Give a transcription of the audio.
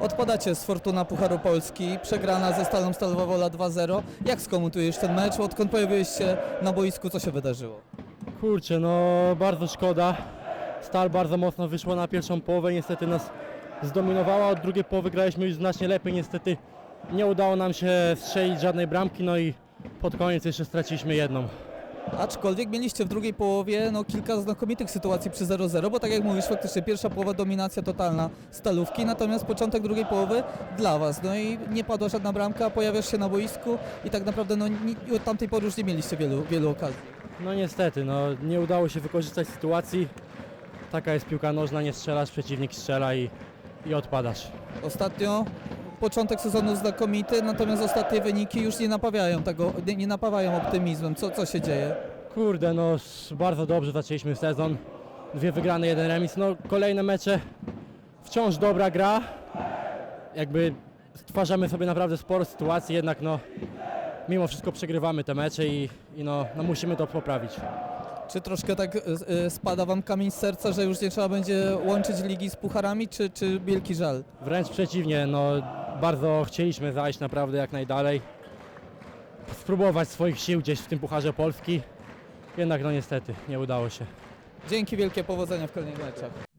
Odpadacie z Fortuna Pucharu Polski, przegrana ze Stalą Stalowa Wola 2-0. Jak skomentujesz ten mecz? Odkąd pojawiłeś się na boisku, co się wydarzyło? Kurczę, no bardzo szkoda. Stal bardzo mocno wyszła na pierwszą połowę, niestety nas zdominowała, od drugiej połowy graliśmy już znacznie lepiej, niestety nie udało nam się strzelić żadnej bramki, no i pod koniec jeszcze straciliśmy jedną. Aczkolwiek mieliście w drugiej połowie no, kilka znakomitych sytuacji przy 0-0, bo tak jak mówisz, faktycznie pierwsza połowa dominacja totalna stalówki, natomiast początek drugiej połowy dla Was. No i nie padła żadna bramka, pojawiasz się na boisku i tak naprawdę no, ni- od tamtej pory już nie mieliście wielu, wielu okazji. No niestety, no nie udało się wykorzystać sytuacji. Taka jest piłka nożna, nie strzelasz, przeciwnik strzela i, i odpadasz. Ostatnio początek sezonu znakomity, natomiast ostatnie wyniki już nie napawają tego, nie, nie napawają optymizmem. Co, co się dzieje? Kurde, no bardzo dobrze zaczęliśmy sezon. Dwie wygrane, jeden remis. No kolejne mecze, wciąż dobra gra. Jakby stwarzamy sobie naprawdę sporo sytuacji, jednak no mimo wszystko przegrywamy te mecze i, i no, no musimy to poprawić. Czy troszkę tak y, y, spada Wam kamień z serca, że już nie trzeba będzie łączyć ligi z pucharami, czy, czy wielki żal? Wręcz przeciwnie, no bardzo chcieliśmy zajść naprawdę jak najdalej. Spróbować swoich sił gdzieś w tym Pucharze Polski. Jednak no niestety nie udało się. Dzięki wielkie powodzenia w kolejnych meczach.